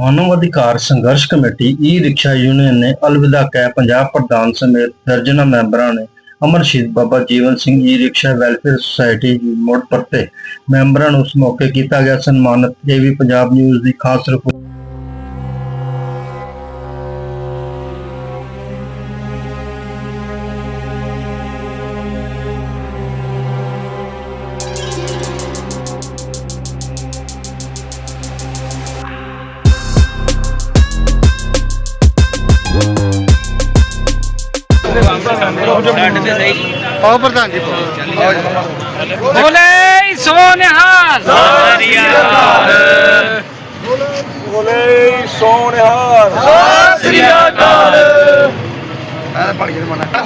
ਮਾਨਵ ਅਧਿਕਾਰ ਸੰਘਰਸ਼ ਕਮੇਟੀ ਈ rickshaw union ਨੇ ਅਲਵਿਦਾ ਕਹਿ ਪੰਜਾਬ ਪ੍ਰਧਾਨ ਸਮੇਤ ਦਰਜਨਾਂ ਮੈਂਬਰਾਂ ਨੇ Amar Shaheed Baba Jeevan Singh e rickshaw welfare society ਦੀ ਮੁੜ ਪਰਤੇ। ਮੈਂਬਰਾਂ ਨੂੰ ਉਸ ਮੌਕੇ ਕੀਤਾ ਗਿਆ ਸਨਮਾਨਿਤ। ਇਹ ਵੀ ਪੰਜਾਬ ਨਿਊਜ਼ ਦੀ ਖਾਸ ਰਿਪੋਰਟ। ਆਓ ਪ੍ਰਧਾਨ ਜੀ ਬੋਲੇ। ਸੋਨਿਹਾਲ।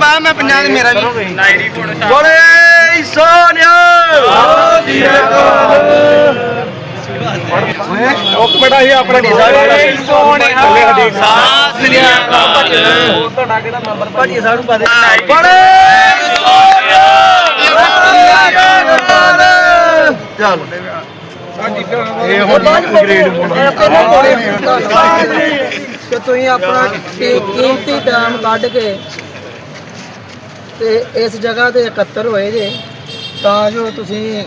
ਬਾ ਮੈਂ ਪੰਜਾਬ ਦੇ ਮੇਰਾ ਵੀ ਬੋਲੇ ਸੋਨਿਹਾਲ। ਹੀ ਆਪਣੇ ਬੋਲੇ ਸੋਨਿਹਾਲ। ਸਾਸਰੀ ਅਕਾਲ। ਤੁਹਾਡਾ ਕਿਹੜਾ ਨੰਬਰ ਭਾਜੀ ਸਾਨੂੰ ਪਾ ਦੇ। ਬੋਲੇ ਇਹ ਹੁਣ ਗ੍ਰੇਡ ਕਿ ਤੁਸੀਂ ਆਪਣਾ ਕੀ- ਕੀਮਤੀ ਟਾਈਮ ਕੱਢ ਕੇ ਤੇ ਇਸ ਜਗ੍ਹਾ ਤੇ ਇਕੱਤਰ ਹੋਏ ਜੇ, ਤਾਂ ਜੋ ਤੁਸੀਂ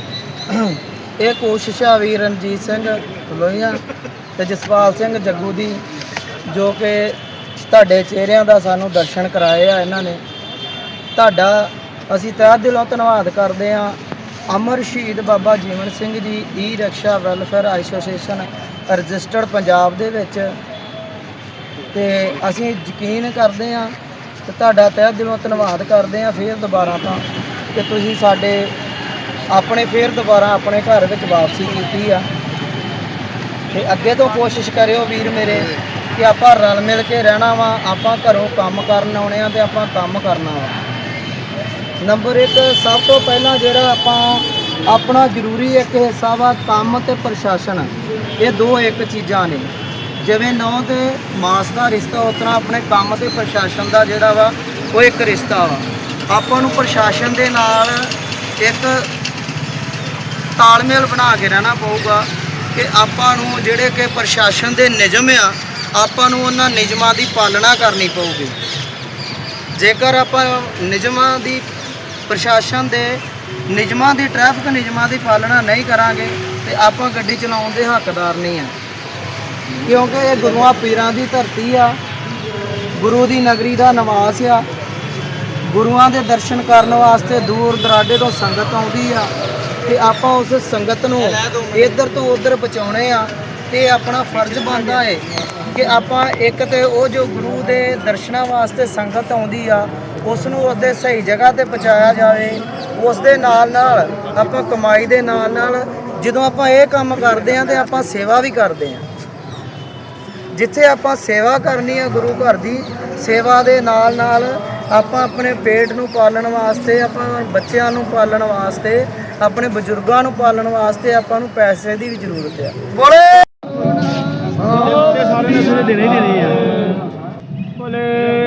ਇਹ ਕੋਸ਼ਿਸ਼ ਆ ਵੀ ਰਣਜੀਤ ਸਿੰਘ ਲੋਹੀਆਂ ਤੇ ਜਸਪਾਲ ਸਿੰਘ ਜੱਗੂ ਦੀ, ਜੋ ਕਿ ਤੁਹਾਡੇ ਚਿਹਰਿਆਂ ਦਾ ਸਾਨੂੰ ਦਰਸ਼ਨ ਕਰਾਏ ਆ ਇਹਨਾਂ ਨੇ। ਤੁਹਾਡਾ ਅਸੀਂ ਤਹਿ ਦਿਲੋਂ ਧੰਨਵਾਦ ਕਰਦੇ ਹਾਂ ਅਮਰ ਸ਼ਹੀਦ Baba Jiwan Singh ji E rickshaw welfare association, registered Punjab ਦੇ ਵਿੱਚ। ਤੇ ਅਸੀਂ ਯਕੀਨ ਕਰਦੇ ਹਾਂ ਤੇ ਤੁਹਾਡਾ ਤਹਿ ਦਿਲੋਂ ਧੰਨਵਾਦ ਕਰਦੇ ਹਾਂ ਫੇਰ ਦੁਬਾਰਾ ਤਾਂ ਕਿ ਤੁਸੀਂ ਸਾਡੇ ਆਪਣੇ ਫੇਰ ਦੁਬਾਰਾ ਆਪਣੇ ਘਰ ਵਿੱਚ ਵਾਪਸੀ ਕੀਤੀ ਆ। ਤੇ ਅੱਗੇ ਤੋਂ ਕੋਸ਼ਿਸ਼ ਕਰਿਓ ਵੀਰ ਮੇਰੇ ਕਿ ਆਪਾਂ ਰਲ ਮਿਲ ਕੇ ਰਹਿਣਾ ਵਾ, ਆਪਾਂ ਘਰੋਂ ਕੰਮ ਕਰਨ ਆਉਣੇ ਆ ਤੇ ਆਪਾਂ ਕੰਮ ਕਰਨਾ ਵਾ। ਨੰਬਰ 1 ਸਭ ਤੋਂ ਪਹਿਲਾਂ ਜਿਹੜਾ ਆਪਾਂ ਆਪਣਾ ਜ਼ਰੂਰੀ ਇੱਕ ਹਿੱਸਾ ਵਾ ਕੰਮ ਤੇ ਪ੍ਰਸ਼ਾਸਨ, ਇਹ ਦੋ ਇੱਕ ਚੀਜ਼ਾਂ ਨੇ। ਜਿਵੇਂ ਨੌ ਤੇ ਮਾਸ ਦਾ ਰਿਸ਼ਤਾ, ਉਸ ਤਰ੍ਹਾਂ ਆਪਣੇ ਕੰਮ ਤੇ ਪ੍ਰਸ਼ਾਸਨ ਦਾ ਜਿਹੜਾ ਵਾ, ਉਹ ਇੱਕ ਰਿਸ਼ਤਾ ਵਾ। ਆਪਾਂ ਨੂੰ ਪ੍ਰਸ਼ਾਸਨ ਦੇ ਨਾਲ ਇੱਕ ਤਾਲਮੇਲ ਬਣਾ ਕੇ ਰਹਿਣਾ ਪਊਗਾ ਕਿ ਆਪਾਂ ਨੂੰ ਜਿਹੜੇ ਕਿ ਪ੍ਰਸ਼ਾਸਨ ਦੇ ਨਿਯਮ ਆ, ਆਪਾਂ ਨੂੰ ਉਹਨਾਂ ਨਿਯਮਾਂ ਦੀ ਪਾਲਣਾ ਕਰਨੀ ਪਊਗੀ। ਜੇਕਰ ਆਪਾਂ ਨਿਯਮਾਂ ਦੀ ਪ੍ਰਸ਼ਾਸਨ ਦੇ ਨਿਯਮਾਂ ਦੀ, ਟ੍ਰੈਫਿਕ ਨਿਯਮਾਂ ਦੀ ਪਾਲਣਾ ਨਹੀਂ ਕਰਾਂਗੇ ਤੇ ਆਪਾਂ ਗੱਡੀ ਚਲਾਉਣ ਦੇ ਹੱਕਦਾਰ ਨਹੀਂ ਆ ਕਿਉਂਕਿ ਇਹ ਗੁਰੂਆਂ ਪੀਰਾਂ ਦੀ ਧਰਤੀ ਆ, ਗੁਰੂ ਦੀ ਨਗਰੀ ਦਾ ਨਿਵਾਸ ਆ। ਗੁਰੂਆਂ ਦੇ ਦਰਸ਼ਨ ਕਰਨ ਵਾਸਤੇ ਦੂਰ ਦਰਾਡੇ ਤੋਂ ਸੰਗਤ ਆਉਂਦੀ ਆ ਤੇ ਆਪਾਂ ਉਸ ਸੰਗਤ ਨੂੰ ਇੱਧਰ ਤੋਂ ਉੱਧਰ ਬਚਾਉਣੇ ਆ ਤੇ ਆਪਣਾ ਫਰਜ਼ ਬਣਦਾ ਏ ਕਿ ਆਪਾਂ ਇੱਕ ਤੇ ਉਹ ਜੋ ਗੁਰੂ ਦੇ ਦਰਸ਼ਨਾਂ ਵਾਸਤੇ ਸੰਗਤ ਆਉਂਦੀ ਆ ਉਸ ਨੂੰ ਉਹਦੇ ਸਹੀ ਜਗ੍ਹਾ ਤੇ ਪਹੁੰਚਾਇਆ ਜਾਵੇ ਉਸ ਦੇ ਨਾਲ ਨਾਲ ਆਪਾਂ ਕਮਾਈ ਦੇ ਨਾਲ ਨਾਲ ਜਦੋਂ ਆਪਾਂ ਇਹ ਕੰਮ ਕਰਦੇ ਆ ਤੇ ਆਪਾਂ ਸੇਵਾ ਵੀ ਕਰਦੇ ਆ ਜਿੱਥੇ ਆਪਾਂ ਸੇਵਾ ਕਰਨੀ ਹੈ ਗੁਰੂ ਘਰ ਦੀ ਸੇਵਾ ਦੇ ਨਾਲ ਨਾਲ ਆਪਾਂ ਆਪਣੇ ਪੇਟ ਨੂੰ ਪਾਲਣ ਵਾਸਤੇ ਆਪਾਂ ਬੱਚਿਆਂ ਨੂੰ ਪਾਲਣ ਵਾਸਤੇ ਆਪਣੇ ਬਜ਼ੁਰਗਾਂ ਨੂੰ ਪਾਲਣ ਵਾਸਤੇ ਆਪਾਂ ਨੂੰ ਪੈਸੇ ਦੀ ਵੀ ਜ਼ਰੂਰਤ ਹੈ। ਬੋਲੇ! ਸਾਰੇ ਨੇ ਦੇਣੇ ਹੀ ਦੇਣੇ ਆ। ਬੋਲੇ!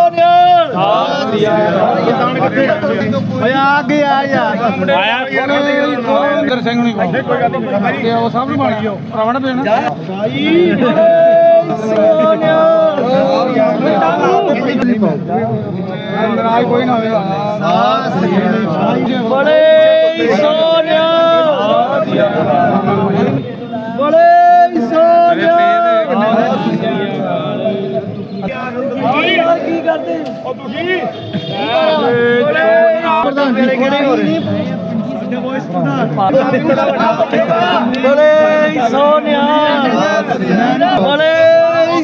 ਓਏ ਆ ਗਿਆ ਯਾਰ? ਆਇਆ ਇੰਦਰ ਸਿੰਘ ਨੂੰ ਕੋਈ ਉਹ ਸਭ ਨੂੰ ਬਣ ਗਿਓ ਰਾਵਣ ਦੇਣਾ ਅੰਦਰ ਆਈ ਕੋਈ ਨਾ ਹੋਵੇ ਬੋਲੇ ਸੋਨਿਹਾਲ ਬੋਲੇ ਸੋਨਿਹਾਲ ਕੀ ਕਰਦੇ ਉਹ ਤੁਸੀਂ ਪ੍ਰਧਾਨ ਜੀ ਕਿਹੜੇ ਹੋ ਰਹੇ ਬੋਲੇ ਸੋਨਿਹਾਲ ਬੋਲੇ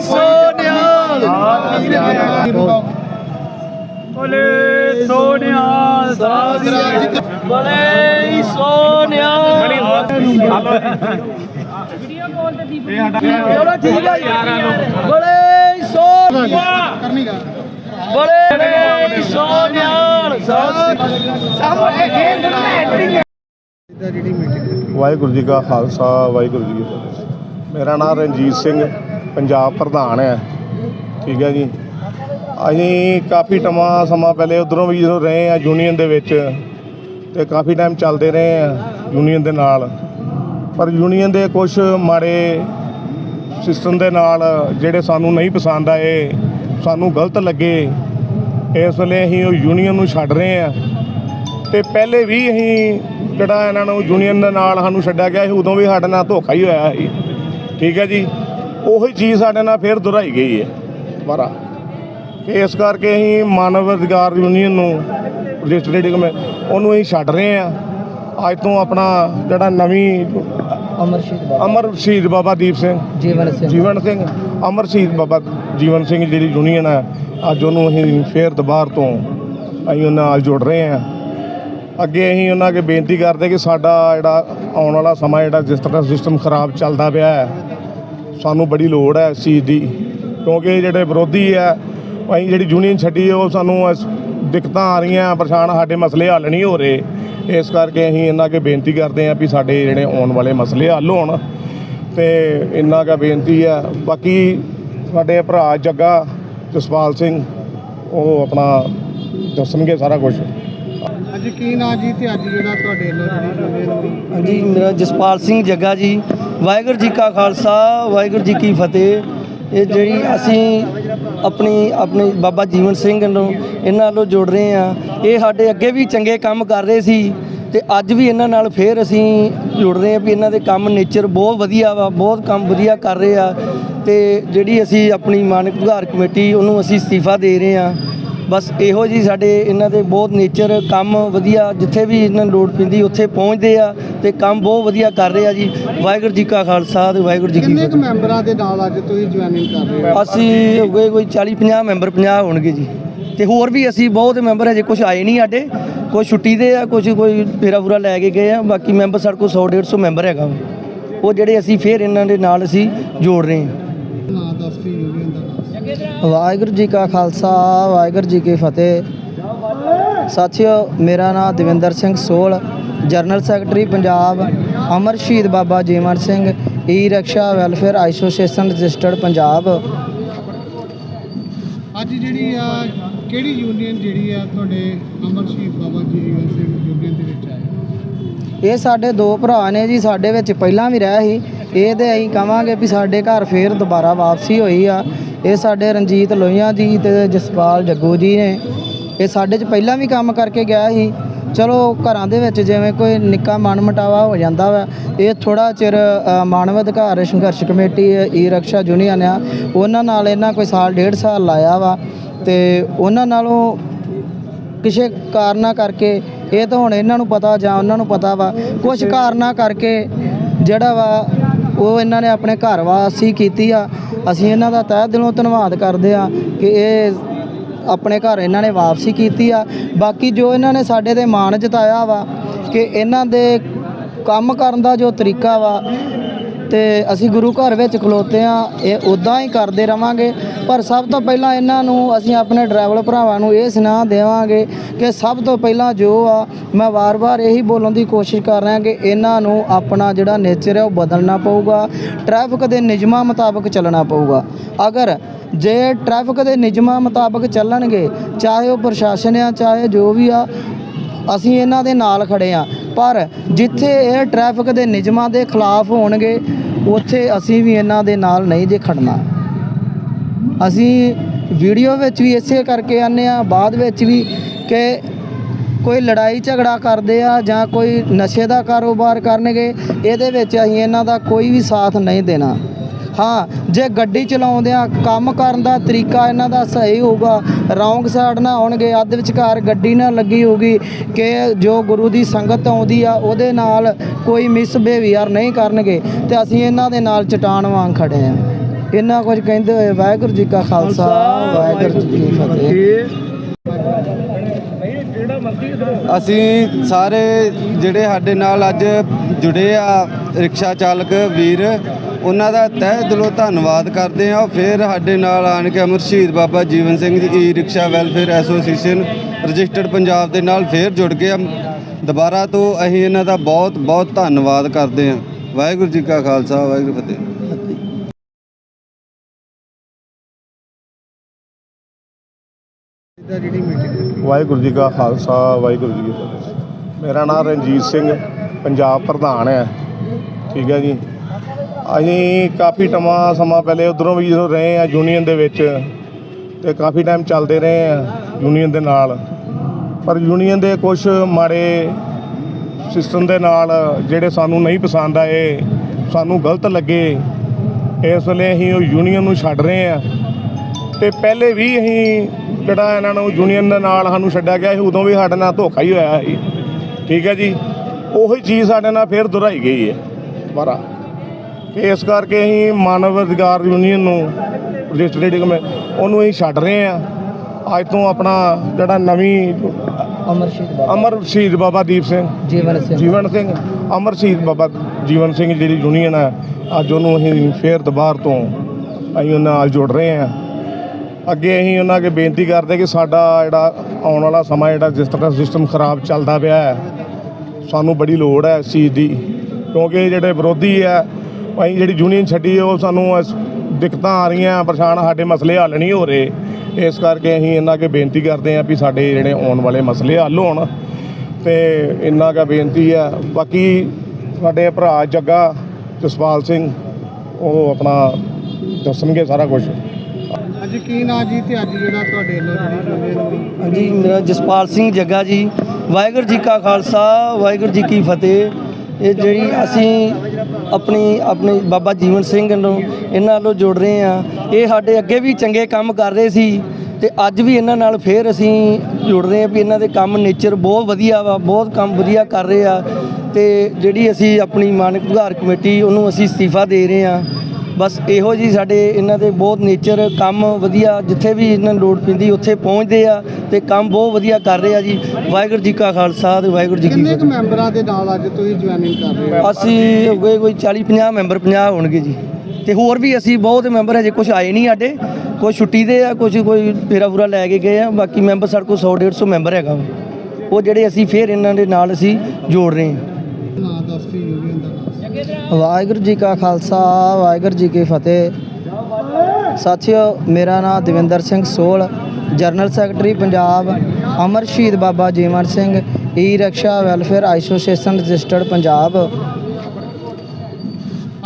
ਸੋਨਿਹਾਲ ਬੋਲੇ ਸੋਨਿਹਾਲ ਬੋਲੇ ਸੋਨਿਹਾਲ ਚਲੋ ਠੀਕ ਹੈ ਯਾਰਾਂ ਨੂੰ ਬੋਲੇ ਕਰਨੀ ਗਾ ਬੋਲੇ ਸੋਨਿਹਾਲ ਵਾਹਿਗੁਰੂ ਜੀ ਕਾ ਖਾਲਸਾ, ਵਾਹਿਗੁਰੂ ਜੀ ਕੀ ਫਤਿਹ। ਮੇਰਾ ਨਾਮ ਰਣਜੀਤ ਸਿੰਘ, ਪੰਜਾਬ ਪ੍ਰਧਾਨ ਹੈ। ਠੀਕ ਹੈ ਜੀ। ਅਸੀਂ ਕਾਫੀ ਟਮਾ ਸਮਾਂ ਪਹਿਲੇ ਉਧਰੋਂ ਵੀ ਜਦੋਂ ਰਹੇ ਆ ਯੂਨੀਅਨ ਦੇ ਵਿੱਚ, ਤੇ ਕਾਫੀ ਟਾਈਮ ਚੱਲਦੇ ਰਹੇ ਆ ਯੂਨੀਅਨ ਦੇ ਨਾਲ। ਪਰ ਯੂਨੀਅਨ ਦੇ ਕੁਝ ਮਾੜੇ ਸਿਸਟਮ ਦੇ ਨਾਲ ਜਿਹੜੇ ਸਾਨੂੰ ਨਹੀਂ ਪਸੰਦ ਆਏ, ਸਾਨੂੰ ਗਲਤ ਲੱਗੇ ਇਸ ਵੇਲੇ ਅਸੀਂ ਉਹ ਯੂਨੀਅਨ ਨੂੰ ਛੱਡ ਰਹੇ ਆ ਤੇ ਪਹਿਲੇ ਵੀ ਅਸੀਂ ਜਿਹੜਾ ਇਹਨਾਂ ਨੂੰ ਯੂਨੀਅਨ ਦੇ ਨਾਲ ਸਾਨੂੰ ਛੱਡਿਆ ਗਿਆ ਸੀ ਉਦੋਂ ਵੀ ਸਾਡੇ ਨਾਲ ਧੋਖਾ ਹੀ ਹੋਇਆ ਸੀ। ਠੀਕ ਹੈ ਜੀ? ਉਹੀ ਚੀਜ਼ ਸਾਡੇ ਨਾਲ ਫਿਰ ਦੁਹਰਾਈ ਗਈ ਹੈ। ਦੁਬਾਰਾ। ਤੇ ਇਸ ਕਰਕੇ ਅਸੀਂ ਮਾਨਵ ਅਧਿਕਾਰ ਯੂਨੀਅਨ ਨੂੰ ਰਜਿਸਟਰੇਟਿੰਗ ਮੈਂ ਉਹਨੂੰ ਅਸੀਂ ਛੱਡ ਰਹੇ ਆ ਅੱਜ ਤੋਂ ਆਪਣਾ ਜਿਹੜਾ ਨਵੀਂ ਅਮਰਸ਼ੀਤ ਅਮਰ ਸ਼ਹੀਦ ਬਾਬਾ ਦੀਪ ਸਿੰਘ। ਜੀਵਨ ਸਿੰਘ। ਜੀਵਨ ਸਿੰਘ। ਅਮਰ ਸ਼ਹੀਦ ਬਾਬਾ ਜੀਵਨ ਸਿੰਘ ਜਿਹੜੀ ਯੂਨੀਅਨ ਹੈ ਅੱਜ ਉਹਨੂੰ ਅਸੀਂ ਫੇਰ ਦੁਬਾਰ ਤੋਂ ਅਸੀਂ ਉਹਨਾਂ ਨਾਲ ਜੁੜ ਰਹੇ ਹਾਂ। ਅੱਗੇ ਅਸੀਂ ਉਹਨਾਂ ਅੱਗੇ ਬੇਨਤੀ ਕਰਦੇ ਕਿ ਸਾਡਾ ਜਿਹੜਾ ਆਉਣ ਵਾਲਾ ਸਮਾਂ ਜਿਹੜਾ ਜਿਸ ਤਰ੍ਹਾਂ ਸਿਸਟਮ ਖਰਾਬ ਚੱਲਦਾ ਪਿਆ ਹੈ, ਸਾਨੂੰ ਬੜੀ ਲੋੜ ਹੈ ਇਸ ਚੀਜ਼ ਦੀ। ਕਿਉਂਕਿ ਜਿਹੜੇ ਵਿਰੋਧੀ ਹੈ, ਅਸੀਂ ਜਿਹੜੀ ਯੂਨੀਅਨ ਛੱਡੀ ਉਹ ਸਾਨੂੰ ਦਿੱਕਤਾਂ ਆ ਰਹੀਆਂ, ਪਰੇਸ਼ਾਨ ਸਾਡੇ ਮਸਲੇ ਹੱਲ ਨਹੀਂ ਹੋ ਰਹੇ। ਇਸ ਕਰਕੇ ਅਸੀਂ ਇਹਨਾਂ ਅੱਗੇ ਬੇਨਤੀ ਕਰਦੇ ਹਾਂ ਵੀ ਸਾਡੇ ਜਿਹੜੇ ਆਉਣ ਵਾਲੇ ਮਸਲੇ ਹੱਲ ਹੋਣ। ਤੇ ਇਹਨਾਂ ਦਾ ਬੇਨਤੀ ਹੈ। ਬਾਕੀ ਸਾਡੇ ਭਰਾ ਜੱਗਾ ਜਸਪਾਲ ਸਿੰਘ ਉਹ ਆਪਣਾ ਦੱਸਣਗੇ ਸਾਰਾ ਕੁਝ ਅੱਜ ਕੀ ਨਾਂ ਜੀ ਤੇ ਅੱਜ ਜਿਹੜਾ ਤੁਹਾਡੇ ਵੱਲੋਂ ਜਿਹੜੀ ਯੂਨੀਅਨ ਦੀ ਜੀ ਮੇਰਾ ਜਸਪਾਲ ਸਿੰਘ ਜੱਗਾ ਜੀ। ਵਾਹਿਗੁਰੂ ਜੀ ਕਾ ਖਾਲਸਾ ਵਾਹਿਗੁਰੂ ਜੀ ਕੀ ਫਤਿਹ। ਇਹ ਜਿਹੜੀ ਅਸੀਂ ਆਪਣੀ ਆਪਣੇ ਬਾਬਾ ਜੀਵਨ ਸਿੰਘ ਨੂੰ ਇਹਨਾਂ ਨਾਲੋਂ ਜੁੜ ਰਹੇ ਆ ਇਹ ਸਾਡੇ ਅੱਗੇ ਵੀ ਚੰਗੇ ਕੰਮ ਕਰ ਰਹੇ ਸੀ ਤੇ ਅੱਜ ਵੀ ਇਹਨਾਂ ਨਾਲ ਫੇਰ ਅਸੀਂ ਜੁੜ ਰਹੇ ਆ ਵੀ ਇਹਨਾਂ ਦੇ ਕੰਮ ਨੇਚਰ ਬਹੁਤ ਵਧੀਆ ਵਾ ਬਹੁਤ ਕੰਮ ਵਧੀਆ ਕਰ ਰਹੇ ਆ। ਤੇ ਜਿਹੜੀ ਅਸੀਂ ਆਪਣੀ ਮਾਨਕ ਸੁਧਾਰ ਕਮੇਟੀ ਉਹਨੂੰ ਅਸੀਂ ਅਸਤੀਫਾ ਦੇ ਰਹੇ ਆ ਬਸ ਇਹੋ ਜੀ ਸਾਡੇ ਇਹਨਾਂ ਦੇ ਬਹੁਤ ਨੇਚਰ ਕੰਮ ਵਧੀਆ ਜਿੱਥੇ ਵੀ ਇਹਨਾਂ ਨੂੰ ਲੋੜ ਪੈਂਦੀ ਉੱਥੇ ਪਹੁੰਚਦੇ ਆ ਤੇ ਕੰਮ ਬਹੁਤ ਵਧੀਆ ਕਰ ਰਹੇ ਆ ਜੀ। ਵਾਹਿਗੁਰੂ ਜੀ ਕਾ ਖਾਲਸਾ ਤੇ ਵਾਹਿਗੁਰੂ ਜੀ ਕੀ ਕਿੰਨੇ ਕੁ ਮੈਂਬਰਾਂ ਦੇ ਨਾਲ ਅੱਜ ਤੁਸੀਂ ਜੁਆਇਨਿੰਗ ਕਰ ਰਹੇ ਹੋ? ਅਸੀਂ ਹੋ ਗਏ ਕੋਈ 40 50 ਮੈਂਬਰ 50 ਹੋਣਗੇ ਜੀ। ਤੇ ਹੋਰ ਵੀ ਅਸੀਂ ਬਹੁਤ ਮੈਂਬਰ ਹਜੇ ਕੁਝ ਆਏ ਨਹੀਂ ਸਾਡੇ। ਕੋਈ ਛੁੱਟੀ ਦੇ ਆ ਕੁਝ ਕੋਈ ਫੇਰਾ ਫੂਰਾ ਲੈ ਕੇ ਗਏ ਆ। ਬਾਕੀ ਮੈਂਬਰ ਸਾਡੇ ਕੋਲ 100 150 ਮੈਂਬਰ ਹੈਗਾ। ਉਹ ਜਿਹੜੇ ਅਸੀਂ ਫੇਰ ਇਹਨਾਂ ਦੇ ਨਾਲ ਅਸੀਂ ਜੋੜ ਰਹੇ ਹਾਂ। ਯੂਨੀਅਨ ਦਾ ਵਾਹਿਗੁਰੂ ਜੀ ਕਾ ਖਾਲਸਾ ਵਾਹਿਗੁਰੂ ਜੀ ਕੀ ਫਤਿਹ। ਸਾਥੀਓ ਮੇਰਾ ਨਾਮ ਦਵਿੰਦਰ ਸਿੰਘ ਸੋਲ ਜਨਰਲ ਸੈਕਟਰੀ ਪੰਜਾਬ ਅਮਰ ਸ਼ਹੀਦ Baba Jiwan Singh E rickshaw welfare association registered Punjab. ਅੱਜ ਜਿਹੜੀ ਆ ਕਿਹੜੀ ਯੂਨੀਅਨ ਜਿਹੜੀ ਆ ਤੁਹਾਡੇ ਅਮਰ ਸ਼ਹੀਦ ਬਾਬਾ ਜੀਵਨ ਸਿੰਘ ਯੂਨੀਅਨ ਦੇ ਵਿੱਚ ਆਏ? ਇਹ ਸਾਡੇ ਦੋ ਭਰਾ ਨੇ ਜੀ ਸਾਡੇ ਵਿੱਚ ਪਹਿਲਾਂ ਵੀ ਰਹੇ ਸੀ। ਇਹ ਤੇ ਅਸੀਂ ਕਵਾਂਗੇ ਵੀ ਸਾਡੇ ਘਰ ਫੇਰ ਦੁਬਾਰਾ ਵਾਪਸੀ ਹੋਈ ਆ। ਇਹ ਸਾਡੇ ਰਣਜੀਤ ਲੋਹੀਆਂ ਜੀ ਤੇ ਜਸਪਾਲ ਜੱਗੂ ਜੀ ਨੇ। ਇਹ ਸਾਡੇ 'ਚ ਪਹਿਲਾਂ ਵੀ ਕੰਮ ਕਰਕੇ ਗਿਆ ਸੀ। ਚਲੋ ਘਰਾਂ ਦੇ ਵਿੱਚ ਜਿਵੇਂ ਕੋਈ ਨਿੱਕਾ ਮਨ ਮਟਾਵਾ ਹੋ ਜਾਂਦਾ ਵਾ, ਇਹ ਥੋੜਾ ਚਿਰ ਮਾਨਵ ਅਧਿਕਾਰ ਸੰਘਰਸ਼ ਕਮੇਟੀ ਈ ਰਕਸ਼ਾ ਯੂਨੀਅਨ ਆ, ਉਹਨਾਂ ਨਾਲ ਇਹਨਾਂ ਕੋਈ ਸਾਲ, ਡੇਢ ਸਾਲ ਲਾਇਆ ਵਾ ਤੇ ਉਹਨਾਂ ਨਾਲੋਂ ਕਿਸੇ ਕਾਰਨਾਂ ਕਰਕੇ, ਇਹ ਤਾਂ ਹੁਣ ਇਹਨਾਂ ਨੂੰ ਪਤਾ ਜਾਂ ਉਹਨਾਂ ਨੂੰ ਪਤਾ ਵਾ ਕੁਝ ਕਾਰਨਾਂ ਕਰਕੇ ਜਿਹੜਾ ਵਾ ਉਹ ਇਹਨਾਂ ਨੇ ਆਪਣੇ ਘਰ ਵਾਸੀ ਕੀਤੀ ਆ। ਅਸੀਂ ਇਹਨਾਂ ਦਾ ਤਹਿ ਦਿਲੋਂ ਧੰਨਵਾਦ ਕਰਦੇ ਆ ਕਿ ਇਹ ਆਪਣੇ ਘਰ ਇਹਨਾਂ ਨੇ ਵਾਪਸੀ ਕੀਤੀ ਆ। ਬਾਕੀ ਜੋ ਇਹਨਾਂ ਨੇ ਸਾਡੇ ਤੇ ਮਾਣ ਜਤਾਇਆ ਵਾ ਕਿ ਇਹਨਾਂ ਦੇ ਕੰਮ ਕਰਨ ਦਾ ਜੋ ਤਰੀਕਾ ਵਾ ਤੇ ਅਸੀਂ ਗੁਰੂ ਘਰ ਵਿੱਚ ਖਲੋਤੇ ਆ ਇਹ ਉਦਾਂ ਹੀ ਕਰਦੇ ਰਵਾਂਗੇ। ਪਰ ਸਭ ਤੋਂ ਪਹਿਲਾਂ ਇਹਨਾਂ ਨੂੰ ਅਸੀਂ ਆਪਣੇ ਡਰਾਈਵਰ ਭਰਾਵਾਂ ਨੂੰ ਇਹ ਸੁਨਾਹ ਦੇਵਾਂਗੇ ਕਿ ਸਭ ਤੋਂ ਪਹਿਲਾਂ ਜੋ ਆ, ਮੈਂ ਵਾਰ-ਵਾਰ ਇਹੀ ਬੋਲਣ ਦੀ ਕੋਸ਼ਿਸ਼ ਕਰ ਰਿਹਾ ਕਿ ਇਹਨਾਂ ਨੂੰ ਆਪਣਾ ਜਿਹੜਾ ਨੇਚਰ ਹੈ ਉਹ ਬਦਲਣਾ ਪਊਗਾ। ਟ੍ਰੈਫਿਕ ਦੇ ਨਿਯਮਾਂ ਮੁਤਾਬਕ ਚੱਲਣਾ ਪਊਗਾ। ਅਗਰ ਜੇ ਟ੍ਰੈਫਿਕ ਦੇ ਨਿਯਮਾਂ ਮੁਤਾਬਕ ਚੱਲਣਗੇ, ਚਾਹੇ ਉਹ ਪ੍ਰਸ਼ਾਸਨ ਆ, ਚਾਹੇ ਜੋ ਵੀ ਆ ਅਸੀਂ ਇਹਨਾਂ ਦੇ ਨਾਲ ਖੜੇ ਆ ਪਰ ਜਿੱਥੇ ਇਹ ਟ੍ਰੈਫਿਕ ਦੇ ਨਿਯਮਾਂ ਦੇ ਖਿਲਾਫ ਹੋਣਗੇ, ਉੱਥੇ ਅਸੀਂ ਵੀ ਇਹਨਾਂ ਦੇ ਨਾਲ ਨਹੀਂ ਜੇ ਖੜਨਾ। ਅਸੀਂ ਵੀਡੀਓ ਵਿੱਚ ਵੀ ਇਸੇ ਕਰਕੇ ਆਨੇ ਆ ਬਾਅਦ ਵਿੱਚ ਵੀ ਕਿ ਕੋਈ ਲੜਾਈ ਝਗੜਾ ਕਰਦੇ ਆ ਜਾਂ ਕੋਈ ਨਸ਼ੇ ਦਾ ਕਾਰੋਬਾਰ ਕਰਨਗੇ, ਇਹਦੇ ਵਿੱਚ ਅਸੀਂ ਇਹਨਾਂ ਦਾ ਕੋਈ ਵੀ ਸਾਥ ਨਹੀਂ ਦੇਣਾ। ਹਾਂ ਜੇ ਗੱਡੀ ਚਲਾਉਂਦੇ ਆ ਕੰਮ ਕਰਨ ਦਾ ਤਰੀਕਾ ਇਹਨਾਂ ਦਾ ਸਹੀ ਹੋਊਗਾ ਰੌਂਗ ਸਾਈਡ ਨਾ ਆਉਣਗੇ ਅੱਧ ਵਿਚਕਾਰ ਗੱਡੀ ਨਾ ਲੱਗੀ ਹੋਊਗੀ ਕਿ ਜੋ ਗੁਰੂ ਦੀ ਸੰਗਤ ਆਉਂਦੀ ਆ ਉਹਦੇ ਨਾਲ ਕੋਈ ਮਿਸ ਬਿਹੇਵੀਅਰ ਨਹੀਂ ਕਰਨਗੇ ਤੇ ਅਸੀਂ ਇਹਨਾਂ ਦੇ ਨਾਲ ਚਟਾਨ ਵਾਂਗ ਖੜੇ ਆ। ਇਹਨਾਂ ਕੁਝ ਕਹਿੰਦੇ ਹੋਏ ਵਾਹਿਗੁਰੂ ਜੀ ਕਾ ਖਾਲਸਾ ਵਾਹਿਗੁਰੂ ਜੀ ਕੀ ਫਤਿਹ। ਅਸੀਂ ਸਾਰੇ ਜਿਹੜੇ ਸਾਡੇ ਨਾਲ ਅੱਜ ਜੁੜੇ ਆ ਰਿਕਸ਼ਾ ਚਾਲਕ ਵੀਰ, ਉਹਨਾਂ ਦਾ ਤਹਿ ਦਿਲੋਂ ਧੰਨਵਾਦ ਕਰਦੇ ਆ ਫਿਰ ਸਾਡੇ ਨਾਲ ਆਣ ਕੇ ਅਮਰ ਸ਼ਹੀਦ Baba Jeevan Singh ji e rickshaw welfare association registered Punjab ਦੇ ਨਾਲ ਫਿਰ ਜੁੜ ਗਏ ਦੁਬਾਰਾ ਤੋਂ ਅਸੀਂ ਇਹਨਾਂ ਦਾ ਬਹੁਤ ਬਹੁਤ ਧੰਨਵਾਦ ਕਰਦੇ ਹਾਂ। ਵਾਹਿਗੁਰੂ ਜੀ ਕਾ ਖਾਲਸਾ, ਵਾਹਿਗੁਰੂ ਫਤਿਹ। ਵਾਹਿਗੁਰੂ ਜੀ ਕਾ ਖਾਲਸਾ, ਵਾਹਿਗੁਰੂ ਜੀ ਕੀ ਫਤਿਹ। ਮੇਰਾ ਨਾਮ ਰਣਜੀਤ ਸਿੰਘ, ਪੰਜਾਬ ਪ੍ਰਧਾਨ ਹੈ। ਠੀਕ ਹੈ ਜੀ। ਅਸੀਂ ਕਾਫੀ ਟਮਾ ਸਮਾਂ ਪਹਿਲੇ ਉਧਰੋਂ ਵੀ ਜਦੋਂ ਰਹੇ ਆ ਯੂਨੀਅਨ ਦੇ ਵਿੱਚ ਤੇ ਕਾਫੀ ਟਾਈਮ ਚੱਲਦੇ ਰਹੇ ਆ ਯੂਨੀਅਨ ਦੇ ਨਾਲ। ਪਰ ਯੂਨੀਅਨ ਦੇ ਕੁਝ ਮਾੜੇ ਸਿਸਟਮ ਦੇ ਨਾਲ ਜਿਹੜੇ ਸਾਨੂੰ ਨਹੀਂ ਪਸੰਦ ਆਏ, ਸਾਨੂੰ ਗਲਤ ਲੱਗੇ, ਇਸ ਵੇਲੇ ਅਸੀਂ ਉਹ ਯੂਨੀਅਨ ਨੂੰ ਛੱਡ ਰਹੇ ਆ ਤੇ ਪਹਿਲੇ ਵੀ ਅਸੀਂ ਜਿਹੜਾ ਇਹਨਾਂ ਨੂੰ ਯੂਨੀਅਨ ਦੇ ਨਾਲ ਸਾਨੂੰ ਛੱਡਿਆ ਗਿਆ ਸੀ, ਉਦੋਂ ਵੀ ਸਾਡੇ ਨਾਲ ਧੋਖਾ ਹੀ ਹੋਇਆ ਸੀ। ਠੀਕ ਹੈ ਜੀ। ਉਹੀ ਚੀਜ਼ ਸਾਡੇ ਨਾਲ ਫਿਰ ਦੁਹਰਾਈ ਗਈ ਹੈ। ਦੁਬਾਰਾ। ਤੇ ਇਸ ਕਰਕੇ ਅਸੀਂ ਮਾਨਵ ਅਧਿਕਾਰ ਯੂਨੀਅਨ ਨੂੰ ਰਜਿਸਟਰੇਟਿਵ ਕਮੇ ਉਹਨੂੰ ਅਸੀਂ ਛੱਡ ਰਹੇ ਆ ਅੱਜ ਤੋਂ ਆਪਣਾ ਜਿਹੜਾ ਨਵੀਂ ਅਮਰ ਸ਼ਹੀਦ ਅਮਰ ਸ਼ਹੀਦ ਬਾਬਾ ਦੀਪ ਸਿੰਘ। ਜੀਵਨ ਸਿੰਘ। ਜੀਵਨ ਸਿੰਘ। ਅਮਰ ਸ਼ਹੀਦ ਬਾਬਾ ਜੀਵਨ ਸਿੰਘ ਜਿਹੜੀ ਯੂਨੀਅਨ ਹੈ ਅੱਜ ਉਹਨੂੰ ਅਸੀਂ ਫੇਰ ਦੁਬਾਰ ਤੋਂ ਅਸੀਂ ਉਹਨਾਂ ਨਾਲ ਜੁੜ ਰਹੇ ਹਾਂ। ਅੱਗੇ ਅਸੀਂ ਉਹਨਾਂ ਅੱਗੇ ਬੇਨਤੀ ਕਰਦੇ ਕਿ ਸਾਡਾ ਜਿਹੜਾ ਆਉਣ ਵਾਲਾ ਸਮਾਂ ਜਿਹੜਾ ਜਿਸ ਤਰ੍ਹਾਂ ਸਿਸਟਮ ਖਰਾਬ ਚੱਲਦਾ ਪਿਆ ਹੈ ਸਾਨੂੰ ਬੜੀ ਲੋੜ ਹੈ ਇਸ ਚੀਜ਼ ਦੀ। ਕਿਉਂਕਿ ਜਿਹੜੇ ਵਿਰੋਧੀ ਹੈ ਅਸੀਂ ਜਿਹੜੀ ਯੂਨੀਅਨ ਛੱਡੀ ਉਹ ਸਾਨੂੰ ਇਸ ਦਿੱਕਤਾਂ ਆ ਰਹੀਆਂ ਪਰੇਸ਼ਾਨ ਸਾਡੇ ਮਸਲੇ ਹੱਲ ਨਹੀਂ ਹੋ ਰਹੇ। ਇਸ ਕਰਕੇ ਅਸੀਂ ਇਹਨਾਂ ਅੱਗੇ ਬੇਨਤੀ ਕਰਦੇ ਹਾਂ ਵੀ ਸਾਡੇ ਜਿਹੜੇ ਆਉਣ ਵਾਲੇ ਮਸਲੇ ਹੱਲ ਹੋਣ। ਤੇ ਇੰਨਾ ਕਾ ਬੇਨਤੀ ਹੈ ਬਾਕੀ ਸਾਡੇ ਭਰਾ ਜੱਗਾ ਜਸਪਾਲ ਸਿੰਘ ਉਹ ਆਪਣਾ ਦੱਸਣਗੇ ਸਾਰਾ ਕੁਝ ਅੱਜ ਕੀ ਨਾਂ ਜੀ ਤੇ ਅੱਜ ਜਿਹੜਾ ਤੁਹਾਡੇ ਹਾਂਜੀ ਮੇਰਾ ਜਸਪਾਲ ਸਿੰਘ ਜੱਗਾ ਜੀ। ਵਾਹਿਗੁਰੂ ਜੀ ਕਾ ਖਾਲਸਾ ਵਾਹਿਗੁਰੂ ਜੀ ਕੀ ਫਤਿਹ। ਇਹ ਜਿਹੜੀ ਅਸੀਂ ਆਪਣੀ, ਆਪਣੇ ਬਾਬਾ ਜੀਵਨ ਸਿੰਘ ਨੂੰ ਇਹਨਾਂ ਨਾਲੋਂ ਜੁੜ ਰਹੇ ਆ ਇਹ ਸਾਡੇ ਅੱਗੇ ਵੀ ਚੰਗੇ ਕੰਮ ਕਰ ਰਹੇ ਸੀ ਤੇ ਅੱਜ ਵੀ ਇਹਨਾਂ ਨਾਲ ਫੇਰ ਅਸੀਂ ਜੁੜ ਰਹੇ ਆ ਵੀ ਇਹਨਾਂ ਦੇ ਕੰਮ ਨੇਚਰ ਬਹੁਤ ਵਧੀਆ ਵਾ, ਬਹੁਤ ਕੰਮ ਵਧੀਆ ਕਰ ਰਹੇ ਆ ਤੇ ਜਿਹੜੀ ਅਸੀਂ ਆਪਣੀ ਮਾਨਕ ਉਧਾਰ ਕਮੇਟੀ, ਉਹਨੂੰ ਅਸੀਂ ਅਸਤੀਫਾ ਦੇ ਰਹੇ ਆ ਬਸ ਇਹੋ ਜੀ ਸਾਡੇ ਇਹਨਾਂ ਦੇ ਬਹੁਤ ਨੇਚਰ ਕੰਮ ਵਧੀਆ ਜਿੱਥੇ ਵੀ ਇਹਨਾਂ ਨੂੰ ਲੋੜ ਪੈਂਦੀ ਉੱਥੇ ਪਹੁੰਚਦੇ ਆ ਤੇ ਕੰਮ ਬਹੁਤ ਵਧੀਆ ਕਰ ਰਹੇ ਆ ਜੀ। ਵਾਹਿਗੁਰੂ ਜੀ ਕਾ ਖਾਲਸਾ ਤੇ ਵਾਹਿਗੁਰੂ ਜੀ ਕੀ ਕਿੰਨੇ ਕੁ ਮੈਂਬਰਾਂ ਦੇ ਨਾਲ ਅੱਜ ਤੁਸੀਂ ਜੁਆਇਨਿੰਗ ਕਰ ਰਹੇ ਹੋ? ਅਸੀਂ ਹੋ ਗਏ ਕੋਈ 40 50 ਮੈਂਬਰ 50 ਹੋਣਗੇ ਜੀ। ਤੇ ਹੋਰ ਵੀ ਅਸੀਂ ਬਹੁਤ ਮੈਂਬਰ ਹਜੇ ਕੁਝ ਆਏ ਨਹੀਂ ਸਾਡੇ। ਕੋਈ ਛੁੱਟੀ ਦੇ ਆ ਕੁਝ ਕੋਈ ਫੇਰਾ ਪੂਰਾ ਲੈ ਕੇ ਗਏ ਆ। ਬਾਕੀ ਮੈਂਬਰ ਸਾਡੇ ਕੋਲ 100 150 ਮੈਂਬਰ ਹੈਗਾ। ਉਹ ਜਿਹੜੇ ਅਸੀਂ ਫੇਰ ਇਹਨਾਂ ਦੇ ਨਾਲ ਅਸੀਂ ਜੋੜ ਰਹੇ ਹਾਂ। ਨਾਂ ਦੱਸ ਕੇ ਯੂਨੀਅਨ ਦਾ। ਵਾਹਿਗੁਰੂ ਜੀ ਕਾ ਖਾਲਸਾ ਵਾਹਿਗੁਰੂ ਜੀ ਕੀ ਫਤਿਹ। ਸਾਥੀਓ ਮੇਰਾ ਨਾਮ ਦਵਿੰਦਰ ਸਿੰਘ ਸੋਲ ਜਨਰਲ ਸੈਕਟਰੀ ਪੰਜਾਬ ਅਮਰ ਸ਼ਹੀਦ Baba Jiwan Singh E rickshaw welfare association registered Punjab.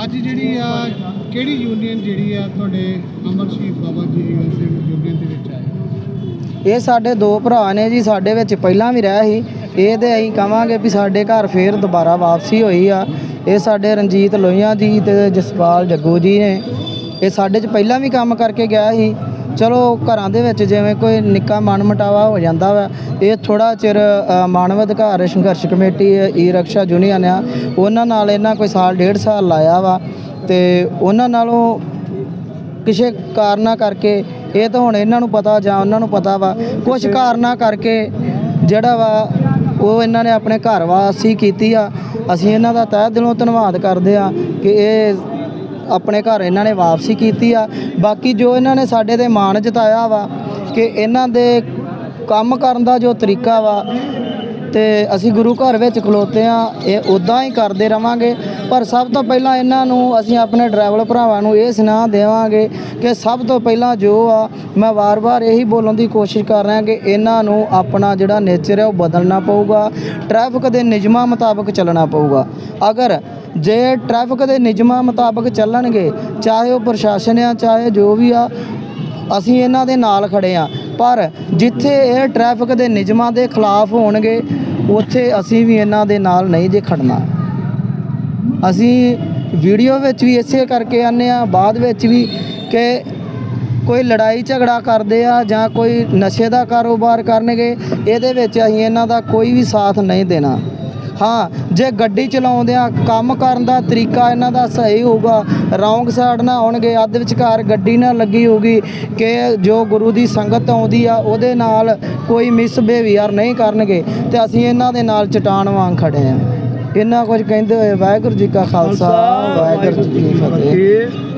ਅੱਜ ਜਿਹੜੀ ਆ ਕਿਹੜੀ ਯੂਨੀਅਨ ਜਿਹੜੀ ਆ ਤੁਹਾਡੇ ਅਮਰ ਸ਼ਹੀਦ ਬਾਬਾ ਜੀ ਜੀਵਨ ਸਿੰਘ ਯੂਨੀਅਨ ਦੇ ਵਿੱਚ ਆਏ? ਇਹ ਸਾਡੇ ਦੋ ਭਰਾ ਨੇ ਜੀ ਸਾਡੇ ਵਿੱਚ ਪਹਿਲਾਂ ਵੀ ਰਹੇ ਸੀ। ਇਹ ਤੇ ਅਸੀਂ ਕਵਾਂਗੇ ਵੀ ਸਾਡੇ ਘਰ ਫੇਰ ਦੁਬਾਰਾ ਵਾਪਸੀ ਹੋਈ ਆ। ਇਹ ਸਾਡੇ ਰਣਜੀਤ ਲੋਹੀਆਂ ਜੀ ਤੇ ਜਸਪਾਲ ਜੱਗੂ ਜੀ ਨੇ। ਇਹ ਸਾਡੇ 'ਚ ਪਹਿਲਾਂ ਵੀ ਕੰਮ ਕਰਕੇ ਗਿਆ ਸੀ। ਚਲੋ ਘਰਾਂ ਦੇ ਵਿੱਚ ਜਿਵੇਂ ਕੋਈ ਨਿੱਕਾ ਮਨ ਮਟਾਵਾ ਹੋ ਜਾਂਦਾ ਵਾ ਇਹ ਥੋੜਾ ਚਿਰ ਮਾਨਵ ਅਧਿਕਾਰ ਸੰਘਰਸ਼ ਕਮੇਟੀ ਈ ਰਕਸ਼ਾ ਯੂਨੀਅਨ ਆ ਉਹਨਾਂ ਨਾਲ ਇਹਨਾਂ ਕੋਈ ਸਾਲ ਡੇਢ ਸਾਲ ਲਾਇਆ ਵਾ ਤੇ ਉਹਨਾਂ ਨਾਲੋਂ ਕਿਸੇ ਕਾਰਨਾਂ ਕਰਕੇ ਇਹ ਤਾਂ ਹੁਣ ਇਹਨਾਂ ਨੂੰ ਪਤਾ ਜਾਂ ਉਹਨਾਂ ਨੂੰ ਪਤਾ ਵਾ ਕੁਝ ਕਾਰਨਾਂ ਕਰਕੇ ਜਿਹੜਾ ਵਾ ਉਹ ਇਹਨਾਂ ਨੇ ਆਪਣੇ ਘਰ ਵਾਸੀ ਕੀਤੀ ਆ। ਅਸੀਂ ਇਹਨਾਂ ਦਾ ਤਹਿ ਦਿਲੋਂ ਧੰਨਵਾਦ ਕਰਦੇ ਆ ਕਿ ਇਹ ਆਪਣੇ ਘਰ ਇਹਨਾਂ ਨੇ ਵਾਪਸੀ ਕੀਤੀ ਆ। ਬਾਕੀ ਜੋ ਇਹਨਾਂ ਨੇ ਸਾਡੇ ਤੇ ਮਾਣ ਜਤਾਇਆ ਵਾ ਕਿ ਇਹਨਾਂ ਦੇ ਕੰਮ ਕਰਨ ਦਾ ਜੋ ਤਰੀਕਾ ਵਾ ਤੇ ਅਸੀਂ ਗੁਰੂ ਘਰ ਵਿੱਚ ਖਲੋਤੇ ਆ ਇਹ ਉਦਾਂ ਹੀ ਕਰਦੇ ਰਵਾਂਗੇ। ਪਰ ਸਭ ਤੋਂ ਪਹਿਲਾਂ ਇਹਨਾਂ ਨੂੰ ਅਸੀਂ ਆਪਣੇ ਡਰਾਈਵਰ ਭਰਾਵਾਂ ਨੂੰ ਇਹ ਸੁਣਾ ਦੇਵਾਂਗੇ ਕਿ ਸਭ ਤੋਂ ਪਹਿਲਾਂ ਜੋ ਆ, ਮੈਂ ਵਾਰ-ਵਾਰ ਇਹੀ ਬੋਲਣ ਦੀ ਕੋਸ਼ਿਸ਼ ਕਰ ਰਿਹਾ ਕਿ ਇਹਨਾਂ ਨੂੰ ਆਪਣਾ ਜਿਹੜਾ ਨੇਚਰ ਹੈ ਉਹ ਬਦਲਣਾ ਪਊਗਾ। ਟ੍ਰੈਫਿਕ ਦੇ ਨਿਯਮਾਂ ਮੁਤਾਬਕ ਚੱਲਣਾ ਪਊਗਾ। ਅਗਰ ਜੇ ਟ੍ਰੈਫਿਕ ਦੇ ਨਿਯਮਾਂ ਮੁਤਾਬਕ ਚੱਲਣਗੇ, ਚਾਹੇ ਉਹ ਪ੍ਰਸ਼ਾਸਨ ਆ, ਚਾਹੇ ਜੋ ਵੀ ਆ ਅਸੀਂ ਇਹਨਾਂ ਦੇ ਨਾਲ ਖੜੇ ਆ ਪਰ ਜਿੱਥੇ ਇਹ ਟ੍ਰੈਫਿਕ ਦੇ ਨਿਯਮਾਂ ਦੇ ਖਿਲਾਫ ਹੋਣਗੇ, ਉੱਥੇ ਅਸੀਂ ਵੀ ਇਹਨਾਂ ਦੇ ਨਾਲ ਨਹੀਂ ਜੇ ਖੜਨਾ। ਅਸੀਂ ਵੀਡੀਓ ਵਿੱਚ ਵੀ ਇਸੇ ਕਰਕੇ ਆਨੇ ਆ ਬਾਅਦ ਵਿੱਚ ਵੀ ਕਿ ਕੋਈ ਲੜਾਈ ਝਗੜਾ ਕਰਦੇ ਆ ਜਾਂ ਕੋਈ ਨਸ਼ੇ ਦਾ ਕਾਰੋਬਾਰ ਕਰਨਗੇ, ਇਹਦੇ ਵਿੱਚ ਅਸੀਂ ਇਹਨਾਂ ਦਾ ਕੋਈ ਵੀ ਸਾਥ ਨਹੀਂ ਦੇਣਾ। ਹਾਂ ਜੇ ਗੱਡੀ ਚਲਾਉਂਦੇ ਆ ਕੰਮ ਕਰਨ ਦਾ ਤਰੀਕਾ ਇਹਨਾਂ ਦਾ ਸਹੀ ਹੋਊਗਾ ਰੌਂਗ ਸਾਈਡ ਨਾ ਆਉਣਗੇ ਅੱਧ ਵਿਚਕਾਰ ਗੱਡੀ ਨਾ ਲੱਗੀ ਹੋਊਗੀ ਕਿ ਜੋ ਗੁਰੂ ਦੀ ਸੰਗਤ ਆਉਂਦੀ ਆ ਉਹਦੇ ਨਾਲ ਕੋਈ ਮਿਸ ਬਿਹੇਵੀਅਰ ਨਹੀਂ ਕਰਨਗੇ ਤੇ ਅਸੀਂ ਇਹਨਾਂ ਦੇ ਨਾਲ ਚਟਾਨ ਵਾਂਗ ਖੜੇ ਆ। ਇਹਨਾਂ ਕੁਝ ਕਹਿੰਦੇ ਹੋਏ ਵਾਹਿਗੁਰੂ ਜੀ ਕਾ ਖਾਲਸਾ ਵਾਹਿਗੁਰੂ ਜੀ ਕੀ ਫਤਿਹ।